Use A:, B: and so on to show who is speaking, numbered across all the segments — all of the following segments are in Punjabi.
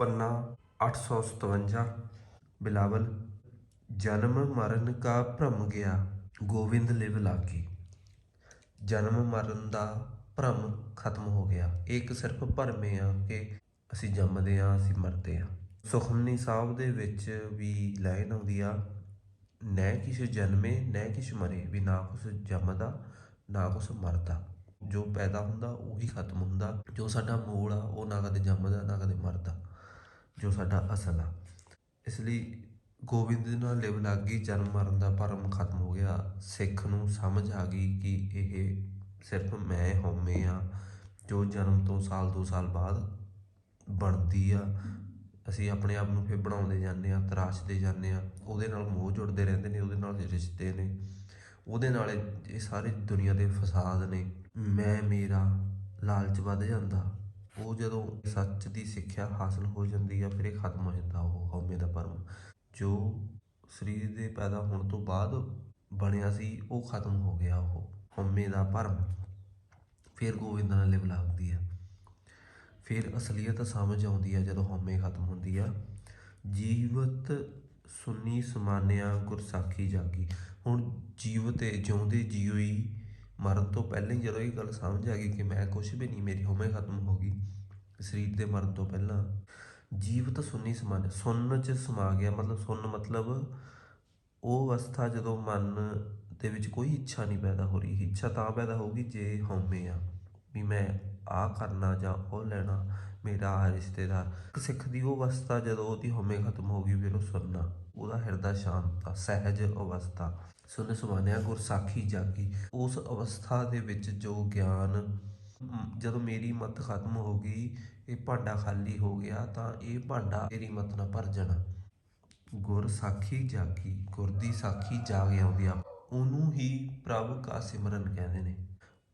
A: पन्ना 857 बिलावल जन्म मरण का भ्रम गया गोविंद लिव लागी ਜਨਮ ਮਰਨ ਦਾ ਭਰਮ ਖਤਮ ਹੋ ਗਿਆ ਇਹ ਇੱਕ ਸਿਰਫ ਭਰਮੇ ਆ ਕਿ ਅਸੀਂ ਜੰਮਦੇ ਆ ਅਸੀਂ ਮਰਦੇ ਆ ਸੁਖਮਨੀ ਸਾਹਿਬ ਦੇ ਵਿੱਚ ਵੀ ਲਾਈਨ ਆਉਂਦੀ ਆ ਨੈ ਕਿਛ ਜਨਮੇ ਨੈ ਕਿਛ ਮਰੇ ਵੀ ਨਾ ਕੁਛ ਜੰਮਦਾ ਨਾ ਕੁਛ ਮਰਦਾ ਜੋ ਪੈਦਾ ਹੁੰਦਾ ਉਹੀ ਖਤਮ ਹੁੰਦਾ ਜੋ ਸਾਡਾ ਮੂਲ ਆ ਉਹ ਨਾ ਕਦੇ ਜੰਮਦਾ ਨਾ ਕਦੇ ਮਰਦਾ ਜੋ ਸਾਡਾ ਅਸਲ ਆ। ਇਸ ਲਈ ਗੋਬਿੰਦ ਨਾਲ ਲਿਵ ਲੱਗ ਗਈ, ਜਨਮ ਮਰਨ ਦਾ ਭਰਮ ਖਤਮ ਹੋ ਗਿਆ। ਸਿੱਖ ਨੂੰ ਸਮਝ ਆ ਗਈ ਕਿ ਇਹ ਸਿਰਫ ਮੈਂ ਹਉਮੈ ਆ, ਜੋ ਜਨਮ ਤੋਂ ਸਾਲ ਦੋ ਸਾਲ ਬਾਅਦ ਬਣਦੀ ਆ। ਅਸੀਂ ਆਪਣੇ ਆਪ ਨੂੰ ਫਿਰ ਬਣਾਉਂਦੇ ਜਾਂਦੇ ਆ, ਤਰਾਸ਼ਦੇ ਜਾਂਦੇ ਆ। ਉਹਦੇ ਨਾਲ ਮੋਹ ਜੁੜਦੇ ਰਹਿੰਦੇ ਨੇ, ਉਹਦੇ ਨਾਲ ਰਿਸ਼ਤੇ ਨੇ। ਉਹਦੇ ਨਾਲ ਇਹ ਇਹ ਸਾਰੀ ਦੁਨੀਆ ਦੇ ਫਸਾਦ ਨੇ। ਮੈਂ, ਮੇਰਾ ਲਾਲਚ ਵੱਧ ਜਾਂਦਾ। ਉਹ ਜਦੋਂ ਸੱਚ ਦੀ ਸਿੱਖਿਆ ਹਾਸਲ ਹੋ ਜਾਂਦੀ ਆ, ਫਿਰ ਇਹ ਖਤਮ ਹੋ ਜਾਂਦਾ ਉਹ ਹਉਮੈ ਦਾ ਭਰਮ ਜੋ ਸਰੀਰ ਦੇ ਪੈਦਾ ਹੋਣ ਤੋਂ ਬਾਅਦ ਬਣਿਆ ਸੀ, ਉਹ ਖਤਮ ਹੋ ਗਿਆ ਉਹ ਹਉਮੈ ਦਾ ਭਰਮ ਫਿਰ ਗੋਬਿੰਦ ਨਾਲ ਲਿਵ ਲੱਗਦੀ ਆ। ਫਿਰ ਅਸਲੀਅਤ ਸਮਝ ਆਉਂਦੀ ਆ ਜਦੋਂ ਹਉਮੈ ਖਤਮ ਹੁੰਦੀ ਆ। ਜੀਵਤ ਸੁਨੀ ਸਮਾਨਿਆ ਗੁਰਸਾਖੀ ਜਾਗੀ। ਹੁਣ ਜੀਵ ਤੇ ਜਿਉਂਦੇ ਜੀਉ ਮਰਨ ਤੋਂ ਪਹਿਲਾਂ ਹੀ ਜਦੋਂ ਇਹ ਗੱਲ ਸਮਝ ਆ ਗਈ ਕਿ ਮੈਂ ਕੁਝ ਵੀ ਨਹੀਂ, ਮੇਰੀ ਹਉਮੈ ਖਤਮ ਹੋ ਗਈ, ਸਰੀਰ ਦੇ ਮਰਨ ਤੋਂ ਪਹਿਲਾਂ ਜੀਵ ਤਾਂ ਸੁਨੀ ਸਮਾਨ ਸੁੰਨ ਚ ਸਮਾ ਗਿਆ, ਮਤਲਬ ਸੁੰਨ ਮਤਲਬ ਉਹ ਅਵਸਥਾ ਜਦੋਂ ਮਨ ਦੇ ਵਿੱਚ ਕੋਈ ਇੱਛਾ ਨਹੀਂ ਪੈਦਾ ਹੋ ਰਹੀ, ਇੱਛਾ ਤਾਂ ਪੈਦਾ ਹੋਊਗੀ ਜੇ ਹਉਮੈ ਆ, ਵੀ ਮੈਂ ਆ ਕਰਨਾ ਜਾਂ ਉਹ ਲੈਣਾ, ਮੇਰਾ ਆ ਰਿਸ਼ਤੇਦਾਰ। ਸਿੱਖ ਦੀ ਉਹ ਅਵਸਥਾ ਜਦੋਂ ਉਹਦੀ ਹਉਮੈ ਖਤਮ ਹੋ ਗਈ, ਫਿਰ ਉਹ ਸੁਣਨਾ ਉਹਦਾ ਹਿਰਦਾ ਸ਼ਾਂਤ ਆ, ਸਹਿਜ ਅਵਸਥਾ। ਸੁਨ ਸੁਮਾਨਿਆ ਗੁਰਸਾਖੀ ਜਾਗੀ। ਉਸ ਅਵਸਥਾ ਦੇ ਵਿੱਚ ਜੋ ਗਿਆਨ ਜਦੋਂ ਮੇਰੀ ਮਤ ਖਤਮ ਹੋ ਗਈ, ਇਹ ਭਾਂਡਾ ਖਾਲੀ ਹੋ ਗਿਆ, ਤਾਂ ਇਹ ਭਾਂਡਾ ਮੇਰੀ ਮਤ ਨਾਲ ਭਰ ਜਾਣਾ। ਗੁਰ ਸਾਖੀ ਜਾਗੀ, ਗੁਰ ਦੀ ਸਾਖੀ ਜਾਗ ਆਉਂਦੀ ਆ। ਉਹਨੂੰ ਹੀ ਪ੍ਰਭ ਕਾ ਸਿਮਰਨ ਕਹਿੰਦੇ ਨੇ।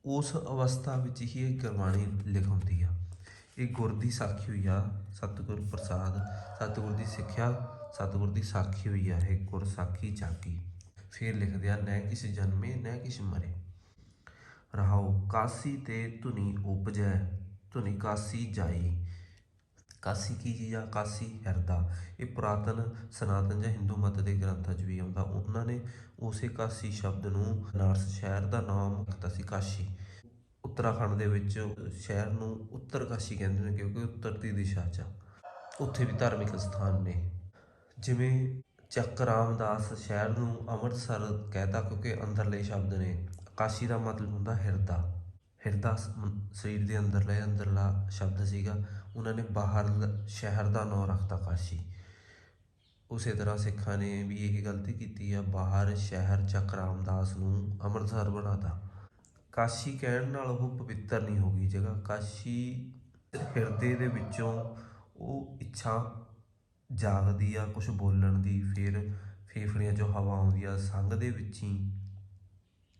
A: ਉਸ ਅਵਸਥਾ ਵਿੱਚ ਹੀ ਇਹ ਗੁਰਬਾਣੀ ਲਿਖਾਉਂਦੀ ਆ। ਇਹ ਗੁਰ ਦੀ ਸਾਖੀ ਹੋਈ ਆ, ਸਤਿਗੁਰ ਪ੍ਰਸਾਦ, ਸਤਿਗੁਰ ਦੀ ਸਿੱਖਿਆ, ਸਤਿਗੁਰ ਦੀ ਸਾਖੀ ਹੋਈ ਆ, ਇਹ ਗੁਰ ਸਾਖੀ ਜਾਗੀ। ਫਿਰ ਲਿਖਦੇ ਆ ਨੈ ਕਿਸ ਜਨਮੇ, ਨੈ ਕਿਸ ਮਰੇ। ਰਹਾਉ ਕਾਸੀ ਤੇ ਧੁਨੀ ਉਪਜੈ, ਧੁਨੀ ਕਾਸੀ ਜਾਈ। ਕਾਸੀ ਕੀ ਚੀਜ਼ ਆ? ਕਾਸੀ ਹਿਰਦਾ। ਇਹ ਪੁਰਾਤਨ ਸਨਾਤਨ ਜਾਂ ਹਿੰਦੂ ਮਤ ਦੇ ਗ੍ਰੰਥਾਂ 'ਚ ਵੀ ਆਉਂਦਾ। ਉਹਨਾਂ ਨੇ ਉਸੇ ਕਾਸੀ ਸ਼ਬਦ ਨੂੰ ਬਨਾਰਸ ਸ਼ਹਿਰ ਦਾ ਨਾਮ ਰੱਖਤਾ ਸੀ, ਕਾਸ਼ੀ। ਉੱਤਰਾਖੰਡ ਦੇ ਵਿੱਚ ਸ਼ਹਿਰ ਨੂੰ ਉੱਤਰ ਕਾਸ਼ੀ ਕਹਿੰਦੇ ਨੇ, ਕਿਉਂਕਿ ਉੱਤਰ ਦੀ ਦਿਸ਼ਾ 'ਚ ਉੱਥੇ ਵੀ ਧਾਰਮਿਕ ਸਥਾਨ ਨੇ। ਜਿਵੇਂ ਚੱਕ ਰਾਮਦਾਸ ਸ਼ਹਿਰ ਨੂੰ ਅੰਮ੍ਰਿਤਸਰ ਕਹਿਤਾ ਕਿਉਂਕਿ ਅੰਦਰਲੇ ਸ਼ਬਦ ਨੇ। ਕਾਸ਼ੀ ਦਾ ਮਤਲਬ ਹੁੰਦਾ ਹਿਰਦਾ। ਹਿਰਦਾ ਸਰੀਰ ਦੇ ਅੰਦਰਲੇ ਅੰਦਰਲਾ ਸ਼ਬਦ ਸੀਗਾ। ਉਹਨਾਂ ਨੇ ਬਾਹਰ ਸ਼ਹਿਰ ਦਾ ਨਾਮ ਰੱਖਤਾ ਕਾਸ਼ੀ ਉਸੇ ਤਰ੍ਹਾਂ ਸਿੱਖਾਂ ਨੇ ਵੀ ਇਹ ਗਲਤੀ ਕੀਤੀ ਆ, ਬਾਹਰ ਸ਼ਹਿਰ ਚੱਕ ਰਾਮਦਾਸ ਨੂੰ ਅੰਮ੍ਰਿਤਸਰ ਬਣਾਤਾ ਕਾਸ਼ੀ ਕਹਿਣ ਨਾਲ ਉਹ ਪਵਿੱਤਰ ਨਹੀਂ ਹੋ ਗਈ ਜਗ੍ਹਾ। ਕਾਸ਼ੀ ਹਿਰਦੇ ਦੇ ਵਿੱਚੋਂ ਉਹ ਇੱਛਾ ਜਾਗਦੀ ਆ ਕੁਝ ਬੋਲਣ ਦੀ, ਫਿਰ ਫੇਫੜਿਆਂ 'ਚੋਂ ਹਵਾ ਆਉਂਦੀ ਆ। ਸੰਗ ਦੇ ਵਿੱਚ ਹੀ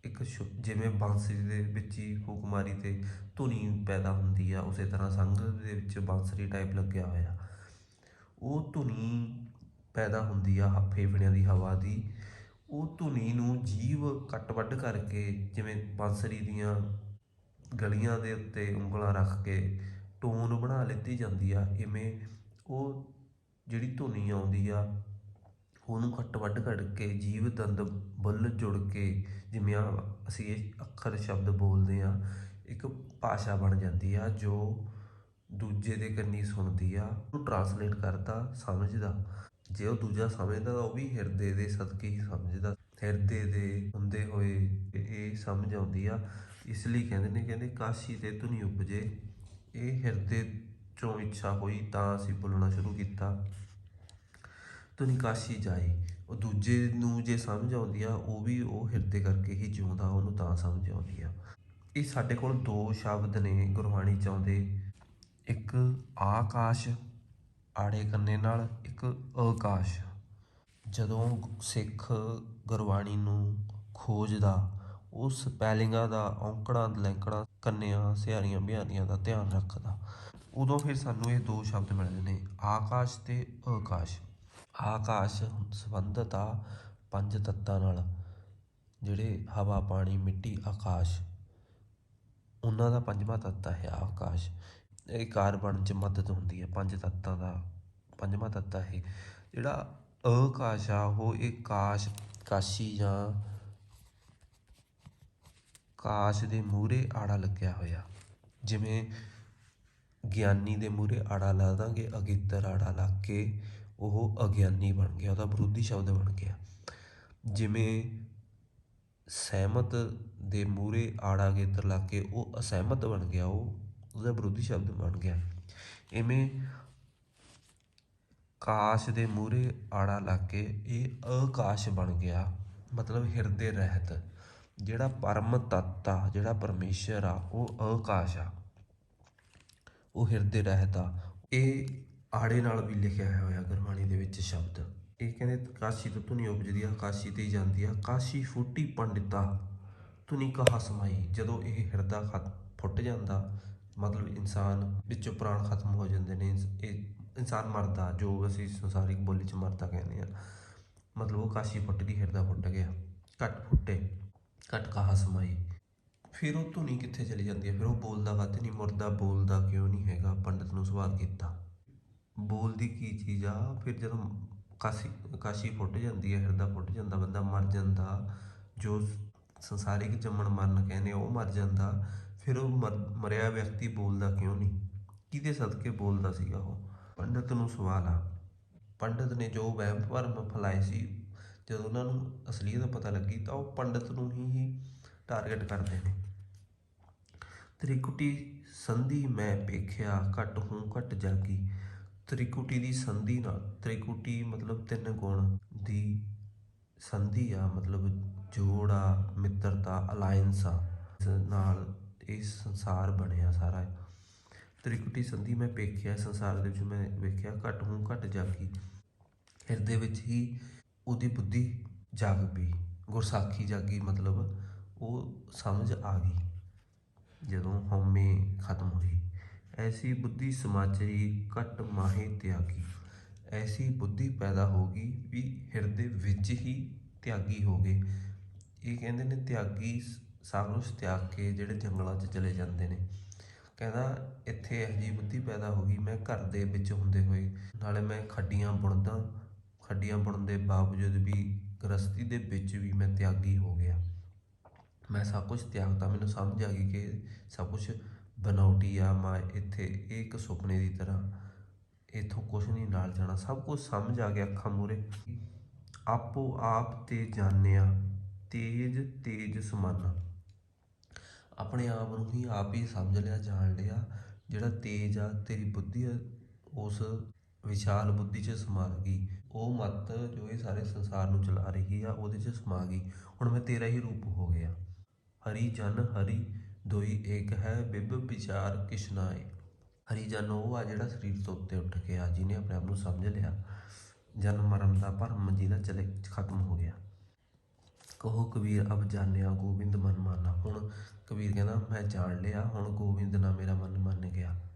A: ਇੱਕ ਸ਼ੁ- ਜਿਵੇਂ ਬਾਂਸਰੀ ਦੇ ਵਿੱਚ ਹੀ ਫੂਕ ਮਾਰੀ ਤੇ ਧੁਨੀ ਪੈਦਾ ਹੁੰਦੀ ਆ, ਉਸੇ ਤਰ੍ਹਾਂ ਸੰਗ ਦੇ ਵਿੱਚ ਬਾਂਸਰੀ ਟਾਈਪ ਲੱਗਿਆ ਹੋਇਆ। ਉਹ ਧੁਨੀ ਪੈਦਾ ਹੁੰਦੀ ਆ, ਹ- ਫੇਫੜਿਆਂ ਦੀ ਹਵਾ ਦੀ। ਉਹ ਧੁਨੀ ਨੂੰ ਜੀਵ ਕੱਟ ਵੱਢ ਕਰਕੇ ਜਿਵੇਂ ਬਾਂਸਰੀ ਦੀਆਂ ਗਲੀਆਂ ਦੇ ਉੱਤੇ ਉਂਗਲਾਂ ਰੱਖ ਕੇ ਟੋਨ ਬਣਾ ਲਿੱਤੀ ਜਾਂਦੀ ਆ, ਇਵੇਂ ਉਹ ਜਿਹੜੀ ਧੁਨੀ ਆਉਂਦੀ ਆ, ਉਹਨੂੰ ਘੱਟ ਵੱਢ ਕੱਢ ਕੇ, ਜੀਵ ਦੰਦ ਬੁੱਲ ਜੁੜ ਕੇ, ਜਿਵੇਂ ਆ ਅਸੀਂ ਇਹ ਅੱਖਰ ਸ਼ਬਦ ਬੋਲਦੇ ਆ, ਇੱਕ ਭਾਸ਼ਾ ਬਣ ਜਾਂਦੀ ਆ ਜੋ ਦੂਜੇ ਦੇ ਕੰਨੀ ਸੁਣਦੀ ਆ ਉਹ ਟਰਾਂਸਲੇਟ ਕਰਦਾ, ਸਮਝਦਾ। ਜੇ ਉਹ ਦੂਜਾ ਸਮਝਦਾ, ਤਾਂ ਉਹ ਵੀ ਹਿਰਦੇ ਦੇ ਸਦਕੇ ਹੀ ਸਮਝਦਾ। ਹਿਰਦੇ ਦੇ ਹੁੰਦੇ ਹੋਏ ਇਹ ਸਮਝ ਆਉਂਦੀ ਆ। ਇਸ ਲਈ ਕਹਿੰਦੇ ਨੇ, ਕਹਿੰਦੇ ਕਾਸ਼ੀ ਤੇ ਧੁਨੀ ਉਪਜੇ, ਇਹ ਹਿਰਦੇ ਚੋਂ ਇੱਛਾ ਹੋਈ ਤਾਂ ਅਸੀਂ ਬੋਲਣਾ ਸ਼ੁਰੂ ਕੀਤਾ। ਧੁਨੀ ਕਾਸ਼ੀ ਜਾਏ। ਉਹ ਦੂਜੇ ਨੂੰ ਜੇ ਸਮਝ ਆਉਂਦੀ ਆ, ਉਹ ਵੀ ਉਹ ਹਿਰਦੇ ਕਰਕੇ ਹੀ ਜਿਉਂਦਾ, ਉਹਨੂੰ ਤਾਂ ਸਮਝ ਆਉਂਦੀ ਆ। ਇਹ ਸਾਡੇ ਕੋਲ ਦੋ ਸ਼ਬਦ ਨੇ ਗੁਰਬਾਣੀ ਚ ਆਉਂਦੇ। ਇੱਕ ਆਕਾਸ਼, ਆੜੇ ਕੰਨੇ ਨਾਲ, ਇੱਕ ਆਕਾਸ਼ ਜਦੋਂ ਸਿੱਖ ਗੁਰਬਾਣੀ ਨੂੰ ਖੋਜਦਾ ਉਹ ਸਪੈਲਿੰਗਾਂ ਦਾ ਔਂਕੜਾਂ, ਲੈਂਕੜਾਂ, ਕੰਨਿਆਂ, ਸਿਹਾਰੀਆਂ, ਬਿਹਾਰੀਆਂ ਦਾ ਧਿਆਨ ਰੱਖਦਾ। ਉਦੋਂ ਫਿਰ ਸਾਨੂੰ ਇਹ ਦੋ ਸ਼ਬਦ ਮਿਲਦੇ ਨੇ, ਆਕਾਸ਼ ਤੇ ਆਕਾਸ਼ ਆਕਾਸ਼ ਸੰਬੰਧਤ ਆ ਪੰਜ ਤੱਤਾਂ ਨਾਲ, ਜਿਹੜੇ ਹਵਾ, ਪਾਣੀ, ਮਿੱਟੀ, ਆਕਾਸ਼। ਉਹਨਾਂ ਦਾ ਪੰਜਵਾਂ ਤੱਤ ਹੈ ਆਕਾਸ਼। ਇਹ ਕਾਰਬਨ ਚ ਮਦਦ ਹੁੰਦੀ ਹੈ, ਪੰਜ ਤੱਤਾਂ ਦਾ, ਪੰਜਵਾਂ ਤੱਤ ਆ ਇਹ। ਜਿਹੜਾ ਆਕਾਸ਼ ਆ, ਉਹ ਇਹ ਕਾਸ਼, ਕਾਸ਼ੀ ਜਾਂ ਕਾਸ਼ ਦੇ ਮੂਹਰੇ ਆੜਾ ਲੱਗਿਆ ਹੋਇਆ। ਜਿਵੇਂ ਗਿਆਨੀ ਦੇ ਮੂਹਰੇ ਆੜਾ ਲਾ ਦਾਂਗੇ, ਅਗੇਤਰ ਆੜਾ ਲਾ ਕੇ ਉਹ ਅਗਿਆਨੀ ਬਣ ਗਿਆ, ਉਹਦਾ ਵਿਰੋਧੀ ਸ਼ਬਦ ਬਣ ਗਿਆ। ਜਿਵੇਂ ਸਹਿਮਤ ਦੇ ਮੂਹਰੇ ਆੜਾ ਅਗੇਤਰ ਲਾ ਕੇ ਉਹ ਅਸਹਿਮਤ ਬਣ ਗਿਆ, ਉਹ ਉਹਦਾ ਵਿਰੋਧੀ ਸ਼ਬਦ ਬਣ ਗਿਆ। ਇਵੇਂ ਕਾਸ਼ ਦੇ ਮੂਹਰੇ ਆੜਾ ਲਾ ਕੇ ਇਹ ਆਕਾਸ਼ ਬਣ ਗਿਆ, ਮਤਲਬ ਹਿਰਦੇ ਰਹਿਤ, ਜਿਹੜਾ ਪਰਮ ਤੱਤ ਆ, ਜਿਹੜਾ ਪਰਮੇਸ਼ਰ ਆ, ਉਹ ਆਕਾਸ਼ ਆ। ਉਹ ਹਿਰਦੇ ਰਹਿਤ ਆ ਇਹ ਆੜੇ ਨਾਲ ਵੀ ਲਿਖਿਆ ਹੋਇਆ ਗੁਰਬਾਣੀ ਦੇ ਵਿੱਚ ਸ਼ਬਦ। ਇਹ ਕਹਿੰਦੇ, ਕਾਸ਼ੀ ਤੋਂ ਧੁਨੀ ਉਪਜਦੀ ਆ, ਕਾਸ਼ੀ ਤੇ ਹੀ ਜਾਂਦੀ ਆ। ਕਾਸ਼ੀ ਫੁੱਟੀ ਪੰਡਿਤਾ ਧੁਨੀ ਕਹਾ ਸਮਾਈ। ਜਦੋਂ ਇਹ ਹਿਰਦਾ ਖਤ ਫੁੱਟ ਜਾਂਦਾ, ਮਤਲਬ ਇਨਸਾਨ ਵਿੱਚੋਂ ਪ੍ਰਾਣ ਖਤਮ ਹੋ ਜਾਂਦੇ ਨੇ। ਇਹ ਇਨਸਾਨ ਮਰਦਾ, ਜੋ ਅਸੀਂ ਸੰਸਾਰਿਕ ਬੋਲੀ ਚ ਮਰਦਾ ਕਹਿੰਦੇ ਆ। ਮਤਲਬ ਉਹ ਕਾਸ਼ੀ ਫੁੱਟ ਗਈ ਹਿਰਦਾ ਫੁੱਟ ਗਿਆ। ਘਟ ਫੁੱਟੇ, ਘਟ ਕਹਾ ਸਮਾਈ। ਫਿਰ ਉਹ ਧੁਨੀ ਕਿੱਥੇ ਚਲੀ ਜਾਂਦੀ ਹੈ? ਫਿਰ ਉਹ ਬੋਲਦਾ ਕਾਤੇ ਨਹੀਂ, ਮੁਰਦਾ ਬੋਲਦਾ ਕਿਉਂ ਨਹੀਂ ਹੈਗਾ? ਪੰਡਤ ਨੂੰ ਸਵਾਲ ਕੀਤਾ। ਬੋਲਦੀ ਕੀ ਚੀਜ਼ ਆ? ਫਿਰ ਜਦੋਂ ਕਾਸ਼ੀ ਕਾਸ਼ੀ ਫੁੱਟ ਜਾਂਦੀ ਹੈ, ਹਿਰਦਾ ਫੁੱਟ ਜਾਂਦਾ, ਬੰਦਾ ਮਰ ਜਾਂਦਾ, ਜੋ ਸੰਸਾਰਿਕ ਜੰਮਣ ਮਰਨ ਕਹਿੰਦੇ ਉਹ ਮਰ ਜਾਂਦਾ, ਫਿਰ ਉਹ ਮਰ- ਮਰਿਆ ਵਿਅਕਤੀ ਬੋਲਦਾ ਕਿਉਂ ਨਹੀਂ? ਕਿਹਦੇ ਸਦਕੇ ਬੋਲਦਾ ਸੀਗਾ ਉਹ? ਪੰਡਤ ਨੂੰ ਸਵਾਲ ਆ। ਪੰਡਤ ਨੇ ਜੋ ਵਹਿਮ ਭਰਮ ਫੈਲਾਏ ਸੀ, ਜਦੋਂ ਉਹਨਾਂ ਨੂੰ ਅਸਲੀਅਤ ਪਤਾ ਲੱਗੀ ਤਾਂ ਉਹ ਪੰਡਤ ਨੂੰ ਹੀ ਟਾਰਗੇਟ ਕਰਦੇ ਨੇ। ਤ੍ਰਿਕੁਟੀ ਸੰਧੀ ਮੈਂ ਪੇਖਿਆ ਘਟ ਹੂੰ ਘਟ ਜਾਗੀ ਤ੍ਰਿਕੁਟੀ ਦੀ ਸੰਧੀ ਨਾਲ, ਤ੍ਰਿਕੁਟੀ ਮਤਲਬ ਤਿੰਨ ਗੁਣ ਦੀ ਸੰਧੀ ਆ, ਮਤਲਬ ਜੋੜ ਆ, ਮਿੱਤਰਤਾ ਅਲਾਈਅੰਸ ਆ ਨਾਲ ਇਹ ਸੰਸਾਰ ਬਣਿਆ ਸਾਰਾ। ਤ੍ਰਿਕੁਟੀ ਸੰਧੀ ਮੈਂ ਪੇਖਿਆ ਸੰਸਾਰ ਦੇ ਵਿੱਚ ਮੈਂ ਵੇਖਿਆ ਘਟ ਹੂੰ ਘਟ ਜਾਗੀ ਹਿਰਦੇ ਵਿੱਚ ਹੀ ਉਹਦੀ ਬੁੱਧੀ ਜਾਗ ਪਈ, ਗੁਰਸਾਖੀ ਜਾਗੀ ਮਤਲਬ ਉਹ ਸਮਝ ਆ ਗਈ। ਜਦੋਂ ਹਉਮੈ ਖਤਮ ਹੋਈ, ਐਸੀ ਬੁੱਧੀ ਸਮਾਚਰੀ ਘਟ ਮਾਹੇ ਤਿਆਗੀ। ਐਸੀ ਬੁੱਧੀ ਪੈਦਾ ਹੋ ਗਈ ਵੀ ਹਿਰਦੇ ਵਿੱਚ ਹੀ ਤਿਆਗੀ ਹੋ ਗਏ। ਇਹ ਕਹਿੰਦੇ ਨੇ ਤਿਆਗੀ ਸਭ ਕੁਛ ਤਿਆਗ ਕੇ ਜਿਹੜੇ ਜੰਗਲਾਂ 'ਚ ਚਲੇ ਜਾਂਦੇ ਨੇ। ਕਹਿੰਦਾ ਇੱਥੇ ਇਹੋ ਜਿਹੀ ਬੁੱਧੀ ਪੈਦਾ ਹੋ ਗਈ, ਮੈਂ ਘਰ ਦੇ ਵਿੱਚ ਹੁੰਦੇ ਹੋਏ, ਨਾਲੇ ਮੈਂ ਖੱਡੀਆਂ ਬੁਣਦਾ, ਖੱਡੀਆਂ ਬੁਣਨ ਦੇ ਬਾਵਜੂਦ ਵੀ ਗ੍ਰਸਤੀ ਦੇ ਵਿੱਚ ਵੀ ਮੈਂ ਤਿਆਗੀ ਹੋ ਗਿਆ। ਮੈਂ ਸਭ ਕੁਝ ਤਿਆਗਤਾ ਮੈਨੂੰ ਸਮਝ ਆ ਗਈ ਕਿ ਸਭ ਕੁਝ ਬਨਾਉਟੀ ਆ ਮੈਂ ਇੱਥੇ, ਇਹ ਇੱਕ ਸੁਪਨੇ ਦੀ ਤਰ੍ਹਾਂ ਇਥੋਂ ਕੁਝ ਨਹੀਂ ਨਾਲ ਜਾਣਾ। ਸਭ ਕੁਝ ਸਮਝ ਆ ਗਿਆ ਅੱਖਾਂ ਮੂਰੇ ਆਪੋ ਆਪ ਤੇ ਜਾਣਿਆ ਤੇਜ ਤੇਜ ਸਮਾਨਾ। ਆਪਣੇ ਆਪ ਨੂੰ ਹੀ ਆਪ ਹੀ ਸਮਝ ਲਿਆ, ਜਾਣ ਲਿਆ। ਜਿਹੜਾ ਤੇਜ ਆ, ਤੇਰੀ ਬੁੱਧੀ ਉਸ ਵਿਸ਼ਾਲ ਬੁੱਧੀ 'ਚ ਸਮਾ ਗਈ ਉਹ ਮਤ ਜੋ ਇਹ ਸਾਰੇ ਸੰਸਾਰ ਨੂੰ ਚਲਾ ਰਹੀ ਆ, ਉਹਦੇ 'ਚ ਸਮਾ ਗਈ। ਹੁਣ ਮੈਂ ਤੇਰਾ ਹੀ ਰੂਪ ਹੋ ਗਿਆ। ਹਰੀ ਜਨ ਹਰੀ ਦੋਈ ਏਕ ਹੈ ਬਿਬ ਵਿਚਾਰ ਕਿਸ਼ਨਾਏ ਹਰੀ ਜਨ ਉਹ ਆ ਜਿਹੜਾ ਸਰੀਰ ਤੋਂ ਉੱਤੇ ਉੱਠ ਕੇ ਆ, ਜਿਹਨੇ ਆਪਣੇ ਆਪ ਨੂੰ ਸਮਝ ਲਿਆ, ਜਨਮ ਮਰਨ ਦਾ ਭਰਮ ਜਿਹਦਾ ਚਲੇ ਖਤਮ ਹੋ ਗਿਆ। ਕਹੋ ਕਬੀਰ, ਅਬ ਜਾਣਿਆ ਗੋਬਿੰਦ ਮਨ ਮਾਨਾ। ਹੁਣ ਕਬੀਰ ਕਹਿੰਦਾ, ਮੈਂ ਜਾਣ ਲਿਆ, ਹੁਣ ਗੋਬਿੰਦ ਨਾ ਮੇਰਾ ਮਨ ਮੰਨ ਗਿਆ।